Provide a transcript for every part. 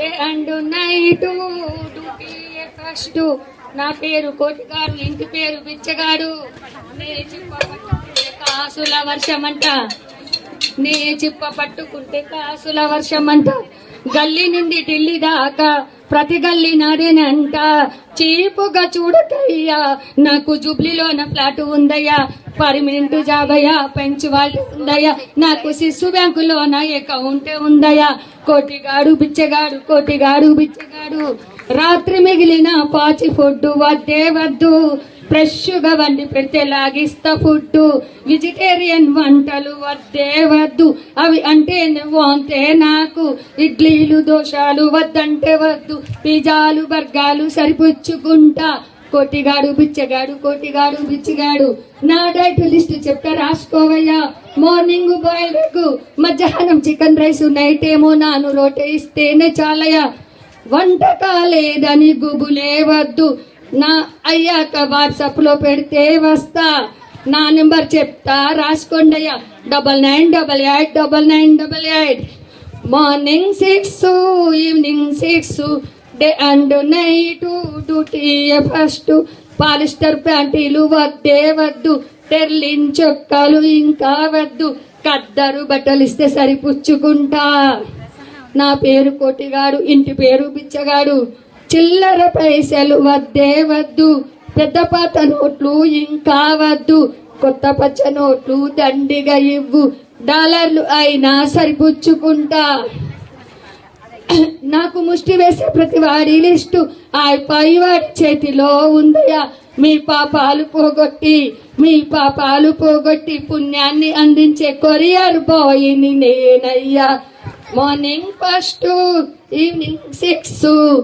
Day and night first. నా పేరు కోటిగారు ఇంటి పేరు బిచ్చగాడు. నే చిప్ప పట్టుకుంటే కాసుల వర్షం అంట నే చిప్ప పట్టుకుంటే కాసుల వర్షం అంట గల్లీ నుండి ఢిల్లీ దాకా ప్రతి గల్లీ నాదేనంట చీపుగా చూడకయ్యా నాకు జూబ్లీలోన ఫ్లాట్ ఉందయ్యా. పర్మనెంట్ జాబ్ అయ్యా పెంచువాళ్ళు ఉందయ్యా. నాకు శిశు బ్యాంకులోన అకౌంట్ ఉందయ్యా. కోటిగాడు బిచ్చగాడు కోటిగాడు బిచ్చగాడు. రాత్రి మిగిలిన పాచి ఫుడ్ వద్దే వద్దు. ఫ్రెష్గా వండి పెడితే లాగిస్తా ఫుడ్ వెజిటేరియన్ వంటలు వద్దే వద్దు. అవి అంటే నువ్వు నాకు. ఇడ్లీలు దోశలు వద్దంటే వద్దు. పిజ్జాలు బర్గాలు సరిపుచ్చుకుంటా. కోటిగాడు బిచ్చగాడు కోటిగాడు బిచ్చగాడు. నా డైట్ లిస్ట్ చెప్తా రాసుకోవయ్యా. మార్నింగ్ బాయిల్ ఎగ్ మధ్యాహ్నం చికెన్ రైస్ నైట్ ఏమో నాను రోటే ఇస్తేనే చాలయ్యా. వంటకాలేదని గుబులే వద్దు. నా అయ్యాక వాట్సాప్లో పెడితే వస్తా. నా నెంబర్ చెప్తా రాసుకోండి అయ్యా double nine double eight double nine double eight. Morning six evening six. Day and night duty first. Polyester ప్యాంటీలు వద్దే వద్దు. టెర్లిన్ చొక్కాలు ఇంకా వద్దు. కద్దరు బట్టలు ఇస్తే సరిపుచ్చుకుంటా. నా పేరు కోటిగాడు ఇంటి పేరు బిచ్చగాడు. చిల్లర పైసలు వద్దే వద్దు. పెద్ద పాత నోట్లు ఇంకా వద్దు. కొత్త పచ్చ నోట్లు దండిగా ఇవ్వు. డాలర్లు అయినా సరిపుచ్చుకుంటా. నాకు ముష్టి వేసే ప్రతి వాడి లిస్టు ఆ పై వాడి చేతిలో ఉందయా మీ పాపాలు పోగొట్టి మీ పాపాలు పోగొట్టి పుణ్యాన్ని అందించే కొరియర్ బాయ్ని నేనయ్యా. Morning first evening six.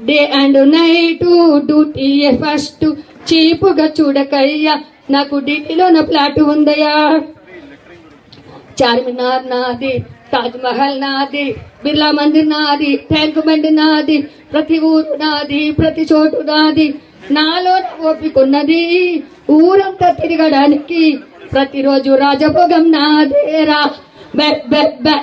Day and night duty first. చీపుగా చూడకయ్యా నాకు ఢిల్లీలో నా ప్లాట్ ఉందయ్యా. చార్మినార్ నాది తాజ్ మహల్ నాది బిర్లా మందిర్ నాది ట్యాంక్ బండి నాది ప్రతి ఊరు నాది ప్రతి చోటు నాది. నాలో ఓపికన్నది ఊరంతా తిరగడానికి ప్రతిరోజు రాజభోగం నాదేరా. బె బె బె.